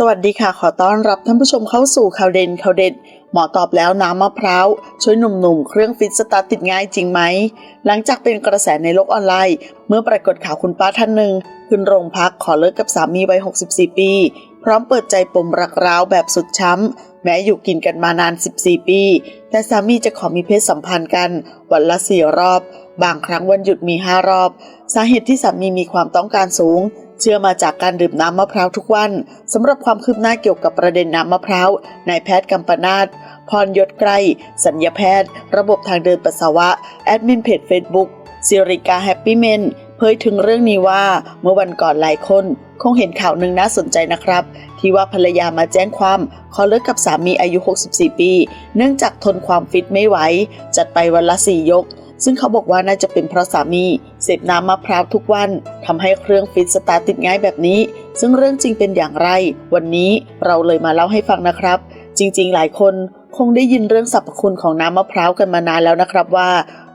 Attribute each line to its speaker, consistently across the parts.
Speaker 1: สวัสดีค่ะ ขอต้อนรับท่านผู้ชมเข้าสู่ข่าวเด่นข่าวเด็ด หมอตอบแล้วน้ำมะพร้าว ช่วยหนุ่มๆ เครื่องฟิตสตาร์ติดง่ายจริงไหม หลังจากเป็นกระแสในโลกออนไลน์ เมื่อปรากฏข่าวคุณป้าท่านหนึ่ง ขึ้นโรงพักขอเลิกกับสามีวัย 64 ปี พร้อมเปิดใจปมรักร้าวแบบสุดช้ำ แม้อยู่กินกันมานาน 14 ปี แต่สามีจะขอมีเพศสัมพันธ์กัน วันละสี่รอบ บางครั้งวันหยุดมี 5 รอบ สาเหตุที่สามีมีความต้องการสูง เชื่อมาจากการดื่มน้ำมะพร้าวทุกวันสำหรับความคืบหน้าเกี่ยวกับประเด็นน้ำมะพร้าวนายแพทย์กัมปนาตพรยศไกรสัญญาแพทย์ ระบบทางเดินปัสสาวะ แอดมินเพจเฟซบุ๊กสิริกาแฮปปี้เมนเผยถึงเรื่องนี้ว่าเมื่อวันก่อนหลายคน คงเห็นข่าวหนึ่งน่าสนใจนะครับ ที่ว่าภรรยามาแจ้งความขอเลิกกับสามีอายุ 64 ปี เนื่องจากทนความฟิตไม่ไหว จัดไปวันละสี่ยก ซึ่งเขาบอกว่าน่าจะเป็นเพราะสามีเสพน้ำมะพร้าวทุกวันทำให้เครื่องฟิตสตาร์ติดง่ายแบบนี้ ซึ่งเรื่องจริงเป็นอย่างไร วันนี้เราเลยมาเล่าให้ฟังนะครับ จริง ๆ หลายคนคงได้ยินเรื่องสรรพคุณของน้ำมะพร้าวกันมานานแล้วนะครับว่า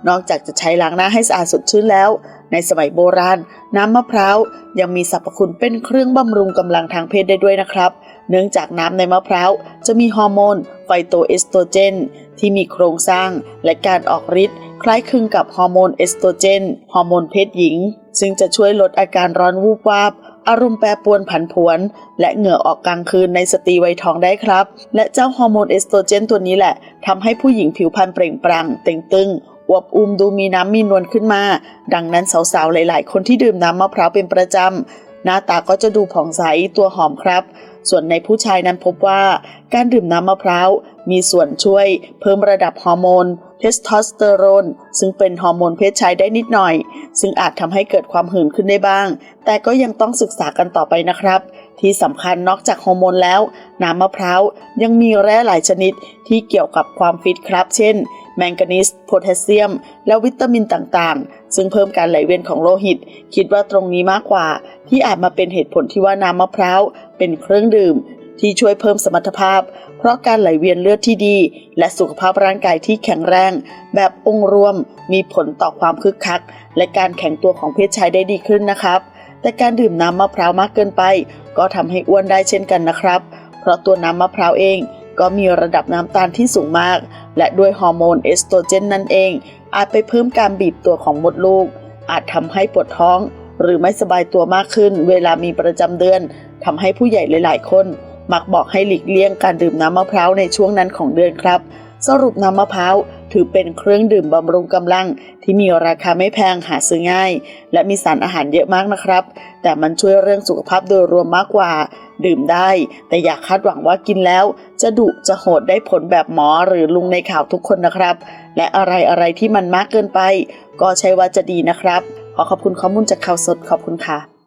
Speaker 1: นอกจากจะใช้ล้างหน้าให้สะอาดสดชื่นแล้ว ในสมัยโบราณ น้ำมะพร้าวยังมีสรรพคุณเป็นเครื่องบำรุงกำลังทางเพศได้ด้วยนะครับ เนื่องจากน้ำในมะพร้าวจะมีฮอร์โมนไฟโตเอสโตรเจน ที่มีโครงสร้างและการออกฤทธิ์ คล้ายคลึงกับฮอร์โมนเอสโตรเจน ฮอร์โมนเพศหญิง ซึ่งจะช่วยลดอาการร้อนวูบวาบ อารมณ์แปรปรวนผันผวน และเหงื่อออกกลางคืนในสตรีวัยทองได้ครับ และเจ้าฮอร์โมนเอสโตรเจนตัวนี้แหละทำให้ผู้หญิงผิวพรรณเปล่งปลั่งเต่งตึงอวบอุ้มดูมีน้ำมีนวลขึ้นมา ดังนั้นสาวๆ หลาย ๆ คนที่ดื่มน้ำมะพร้าวเป็นประจำ หน้าตาก็จะดูผ่องใสตัวหอมครับ ส่วนในผู้ชายนั้นพบว่า การดื่มน้ำมะพร้าว มีส่วนช่วยเพิ่มระดับฮอร์โมนเทสโทสเตอโรนซึ่งเป็นฮอร์โมนเพศชายได้นิดหน่อย ซึ่งอาจทำให้เกิดความหื่นขึ้นได้บ้าง แต่ก็ยังต้องศึกษากันต่อไปนะครับ ที่สำคัญนอกจากฮอร์โมนแล้ว น้ำมะพร้าวยังมีแร่หลายชนิดที่เกี่ยวกับความฟิตครับ เช่น แมงกานีสโพแทสเซียม และวิตามินต่างๆ ซึ่งเพิ่มการไหลเวียนของโลหิต คิดว่าตรงนี้มากกว่า ที่อาจมาเป็นเหตุผลที่ว่าน้ำมะพร้าวเป็นเครื่องดื่ม ที่ช่วยเพิ่มสมรรถภาพ เพราะการไหลเวียนเลือดที่ดี และสุขภาพร่างกายที่แข็งแรง แบบองค์รวมมีผลต่อความคึกคัก และการแข็งตัวของเพศชายได้ดีขึ้นนะครับ แต่การดื่มน้ำมะพร้าวมากเกินไป ก็ทำให้อ้วนได้เช่นกันนะครับ เพราะตัวน้ำมะพร้าวเองก็มีระดับน้ำตาลที่สูงมาก และด้วยฮอร์โมนเอสโตรเจนนั่นเอง อาจไปเพิ่มการบีบตัวของมดลูก อาจทำให้ปวดท้อง หรือไม่สบายตัวมากขึ้น เวลามีประจำเดือนทำให้ผู้ใหญ่หลาย ๆ คน มักบอกให้หลีกเลี่ยงการดื่มน้ำมะพร้าวในช่วงนั้นของเดือนครับ สรุปน้ำมะพร้าวถือเป็นเครื่องดื่มบำรุงกำลัง ที่มีราคาไม่แพงหาซื้อง่าย และมีสารอาหารเยอะมากนะครับ แต่มันช่วยเรื่องสุขภาพโดยรวมมากกว่า ดื่มได้ แต่อย่าคาดหวังว่ากินแล้ว จะดุจะโหดได้ผลแบบหมอหรือลุงในข่าวทุกคนนะครับ และอะไรอะไรที่มันมากเกินไป ก็ใช่ว่าจะดีนะครับ ขอขอบคุณข้อมูลจากข่าวสดขอบคุณค่ะ